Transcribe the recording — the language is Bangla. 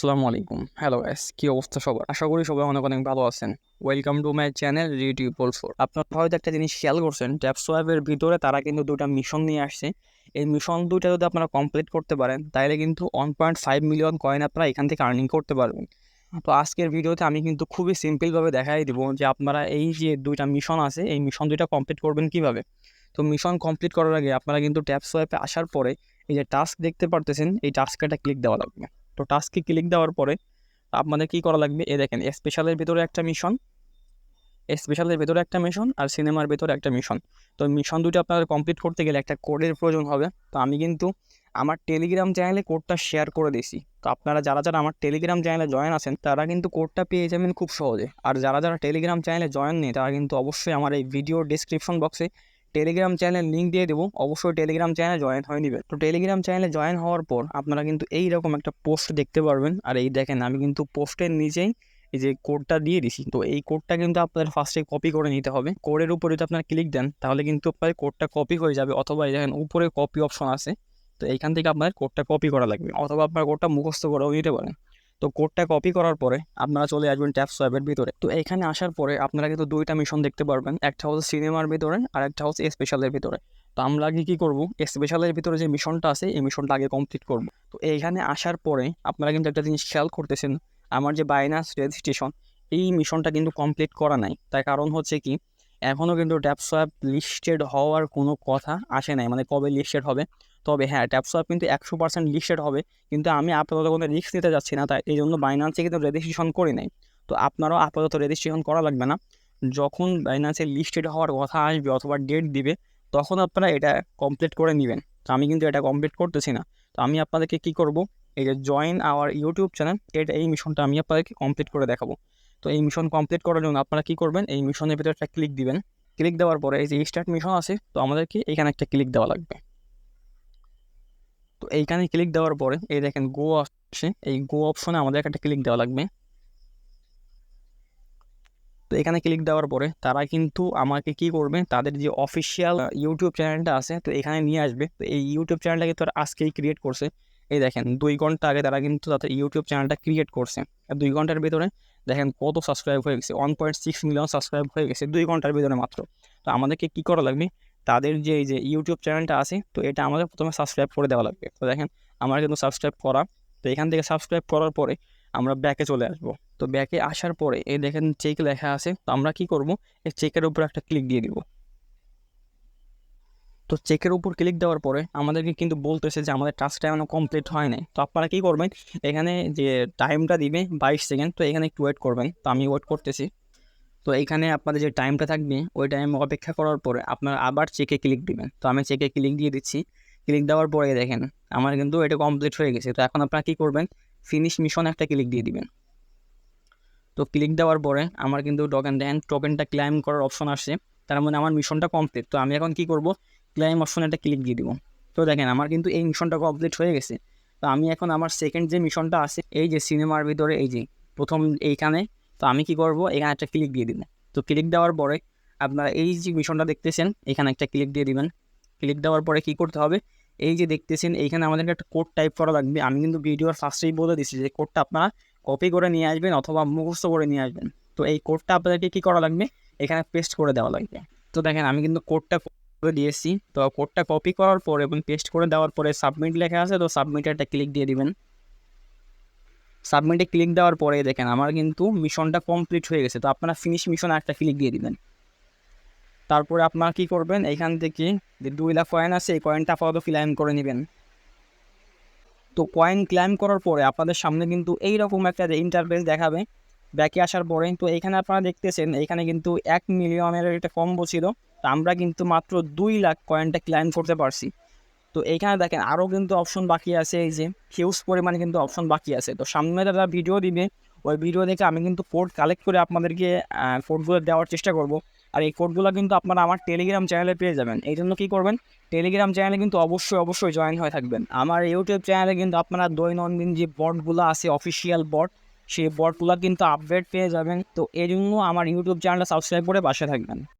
আসসালামু আলাইকুম। হ্যালো এস কি অবস্থা সবার? আশা করি সবাই অনেক অনেক ভালো আছেন। ওয়েলকাম টু মাই চ্যানেল রিটিউ ফোর আপনারা হয়তো একটা জিনিস খেয়াল করছেন ট্যাপ সোয়াবের ভিতরে তারা কিন্তু দুটা মিশন নিয়ে আসছে। এই মিশন দুইটা যদি আপনারা কমপ্লিট করতে পারেন তাহলে কিন্তু one point five million coin আপনারা এখান থেকে আর্নিং করতে পারবেন। তো আজকের ভিডিওতে আমি কিন্তু খুবই সিম্পলভাবে দেখাই দেবো যে আপনারা এই যে দুইটা মিশন আছে, এই মিশন দুইটা কমপ্লিট করবেন কীভাবে। তো মিশন কমপ্লিট করার আগে আপনারা কিন্তু ট্যাপ সোয়াইপে আসার পরে এই যে টাস্ক দেখতে পারতেছেন, এই টাস্কটা ক্লিক দেওয়া লাগবে। তো টাস্কে ক্লিক দেওয়ার পরে আপনাদের কী করা লাগবে? এ দেখেন স্পেশালের ভিতরে একটা মিশন স্পেশালের ভেতরে একটা মিশন আর সিনেমার ভেতরে একটা মিশন তো মিশন দুটো আপনাদের কমপ্লিট করতে গেলে একটা কোডের প্রয়োজন হবে। তো আমি কিন্তু আমার টেলিগ্রাম চ্যানেলে কোডটা শেয়ার করে দিয়েছি। তো আপনারা যারা যারা আমার টেলিগ্রাম চ্যানেলে জয়েন আছেন, তারা কিন্তু কোডটা পেয়ে যাবেন খুব সহজে। আর যারা যারা টেলিগ্রাম চ্যানেলে জয়েন নেই, তারা কিন্তু অবশ্যই আমার এই ভিডিও ডিসক্রিপশন বক্সে টেলিগ্রাম চ্যানেল লিঙ্ক দিয়ে দেবো। অবশ্যই টেলিগ্রাম চ্যানেলে জয়েন হয়ে নেবেন তো টেলিগ্রাম চ্যানেলে জয়েন হওয়ার পর আপনারা কিন্তু এই রকম একটা পোস্ট দেখতে পারবেন। আর এই দেখেন, আমি কিন্তু পোস্টের নিচেই এই যে কোডটা দিয়ে দিছি। তো এই কোডটা কিন্তু আপনাদের ফার্স্টে কপি করে নিতে হবে। কোডের উপরে যদি আপনার ক্লিক দেন, তাহলে কিন্তু আপনার কোডটা কপি হয়ে যাবে। অথবা দেখেন, উপরে কপি অপশন আছে। তো এইখান থেকে আপনার কোডটা কপি করা লাগবে। অথবা আপনার কোডটা মুখস্থ করেও নিতে পারেন। তো কোডটা কপি করার পরে আপনারা চলে আসবেন ট্যাপ সোয়াবের ভিতরে। তো এখানে আসার পরে আপনারা কিন্তু দুইটা মিশন দেখতে পারবেন। একটা হচ্ছে সিনেমার ভিতরে আর একটা হচ্ছে স্পেশালের ভিতরে। তো আমরা আগে কী করব? স্পেশালের ভিতরে যে মিশনটা আছে, এই মিশনটা আগে কমপ্লিট করব। তো এইখানে আসার পরে আপনারা কিন্তু একটা জিনিস খেয়াল করতেছেন, আমার যে বাইনাস রেজিস্ট্রেশন এই মিশনটা কিন্তু কমপ্লিট করা নাই। তার কারণ হচ্ছে কি এখনও কিন্তু ট্যাপসোয়াপ লিস্টেড হওয়ার কোনো কথা আসে নাই মানে কবে লিস্টেড হবে? তবে হ্যাঁ ট্যাপসোয়াপ কিন্তু একশো পার্সেন্ট লিস্টেড হবে, কিন্তু আমি আপাতত কোনো রিস্ক নিতে যাচ্ছি না, তাই এই জন্য বাইনান্সে কিন্তু রেজিস্ট্রেশন করি নাই। তো আপনারাও আপাতত রেজিস্ট্রেশন করা লাগবে না। যখন বাইনান্সে লিস্টেড হওয়ার কথা আসবে অথবা ডেট দিবে, তখন আপনারা এটা কমপ্লিট করে নেবেন। তো আমি কিন্তু এটা কমপ্লিট করতেছি না। তো আমি আপনাদেরকে কী করব? এই যে জয়েন আওয়ার ইউটিউব চ্যানেল এটা এই মিশনটা আমি আপনাদেরকে কমপ্লিট করে দেখাবো। তো এই মিশন কমপ্লিট করার জন্য আপনারা কী করবেন? এই মিশনের ভিতরে একটা ক্লিক দিবেন। ক্লিক দেওয়ার পরে এই যে স্টার্ট মিশন আছে, তো আমাদেরকে এখানে একটা ক্লিক দেওয়া লাগবে। তো এইখানে ক্লিক দেওয়ার পরে এই দেখেন গো আসছে। এই গো অপশনে আমাদের একটা ক্লিক দেওয়া লাগবে। তো এখানে ক্লিক দেওয়ার পরে তারা কিন্তু আমাকে কি করবে? তাদের যে অফিসিয়াল ইউটিউব চ্যানেলটা আছে, তো এখানে নিয়ে আসবে। তো এই ইউটিউব চ্যানেলটা কিন্তু তারা আজকেই ক্রিয়েট করছে। এই দেখেন, দুই ঘণ্টা আগে তারা কিন্তু তাদের ইউটিউব চ্যানেলটা ক্রিয়েট করছে। আর দুই ঘণ্টার ভিতরে দেখেন কত সাবস্ক্রাইব হয়ে গেছে। One point six million subscribe হয়ে গেছে দুই ঘণ্টার ভিতরে মাত্র। তো আমাদেরকে কী করা লাগবে? তাদের যে, এই যে ইউটিউব চ্যানেলটা আছে, তো এটা আমাদের প্রথমে সাবস্ক্রাইব করে দেওয়া লাগবে। তো দেখেন, আমার কিন্তু সাবস্ক্রাইব করা, তো এখান থেকে সাবস্ক্রাইব করার পরে আমরা ব্যাকে চলে আসব। তো ব্যাকে আসার পরে এই দেখেন চেক লেখা আছে। তো আমরা কি করব? এই চেকের উপর একটা ক্লিক দিয়ে দিব। তো চেকের উপর ক্লিক দেওয়ার পরে আমাদেরকে কিন্তু বলতেছে যে আমাদের টাস্কটা এখনও কমপ্লিট হয় নাই তো আপনারা কী করবেন এখানে যে টাইমটা দিবে বাইশ সেকেন্ড তো এখানে একটু ওয়েট করবেন তো আমি ওয়েট করতেছি তো এইখানে আপনাদের যে টাইমটা থাকবে ওই টাইম অপেক্ষা করার পরে আপনারা আবার চেকে ক্লিক দিবেন তো আমি চেকে ক্লিক দিয়ে দিচ্ছি ক্লিক দেওয়ার পরে দেখেন আমার কিন্তু এটা কমপ্লিট হয়ে গেছে তো এখন আপনারা কী করবেন ফিনিশ মিশন একটা ক্লিক দিয়ে দিবেন তো ক্লিক দেওয়ার পরে আমার কিন্তু টোকেন দেন টোকেনটা ক্লাইম করার অপশন আসছে তার মানে আমার মিশনটা কমপ্লিট তো আমি এখন কী করব ক্লাইম অপশনে একটা ক্লিক দিয়ে দিব। তো দেখেন, আমার কিন্তু এই মিশনটা কমপ্লিট হয়ে গেছে। তো আমি এখন আমার সেকেন্ড যে মিশনটা আছে, এই যে সিনেমার ভিতরে এই যে প্রথম এইখানে, তো আমি কি করব? এখানে একটা ক্লিক দিয়ে দিব। তো ক্লিক দেওয়ার পরে আপনারা এই যে মিশনটা দেখতেছেন, এখানে একটা ক্লিক দিয়ে দিবেন। ক্লিক দেওয়ার পরে কি করতে হবে? এই যে দেখতেছেন, এইখানে আমাদেরকে একটা কোড টাইপ করা লাগবে। আমি কিন্তু ভিডিওর ফার্স্টেই বলে দিচ্ছি যে কোডটা আপনারা কপি করে নিয়ে আসবেন অথবা মুখস্থ করে নিয়ে আসবেন। তো এই কোডটা আপনাদেরকে কী করা লাগবে? এখানে পেস্ট করে দেওয়া লাগবে। তো দেখেন, আমি কিন্তু কোডটা করে দিয়েছি। তো কোডটা কপি করার পর এবং পেস্ট করে দেওয়ার পরে সাবমিট লেখা আছে, তো সাবমিটে একটা ক্লিক দিয়ে দিবেন। সাবমিটে ক্লিক দেওয়ার পরে দেখেন আমার কিন্তু মিশনটা কমপ্লিট হয়ে গেছে, তো আপনারা ফিনিশ মিশন একটা ক্লিক দিয়ে দিবেন। তারপরে আপনারা কী করবেন, এখান থেকে যে দুই লাখ কয়েন আছে, এই কয়েনটা আপাতত ক্লাইম করে নেবেন। তো কয়েন ক্লাইম করার পরে আপনাদের সামনে কিন্তু এই রকম একটা ইন্টারভেস দেখাবে, ব্যাকে আসার পরে, তো এখানে আপনারা দেখতেছেন, এখানে কিন্তু এক মিলিয়নের একটা কম্বো ছিল। তো আমরা কিন্তু মাত্র দুই লাখ কয়েনটা ক্লাইম করতে পারছি। তো এইখানে দেখেন আরও কিন্তু অপশন বাকি আছে, এই যে হিউজ পরিমাণে কিন্তু অপশন বাকি আছে। তো সামনে যারা ভিডিও দিবে, ওই ভিডিও দেখে আমি কিন্তু কোড কালেক্ট করে আপনাদেরকে কোডগুলো দেওয়ার চেষ্টা করব। আর এই কোডগুলো কিন্তু আপনারা আমার টেলিগ্রাম চ্যানেলে পেয়ে যাবেন। এই জন্য কী করবেন? টেলিগ্রাম চ্যানেলে কিন্তু অবশ্যই অবশ্যই জয়েন হয়ে থাকবেন। আমার ইউটিউব চ্যানেলে কিন্তু আপনারা দৈনন্দিন যে বটগুলো আছে অফিসিয়াল বট সেই বটগুলো কিন্তু আপডেট পেয়ে যাবেন। তো এই জন্য আমার ইউটিউব চ্যানেলটা সাবস্ক্রাইব করে বাসে থাকবেন।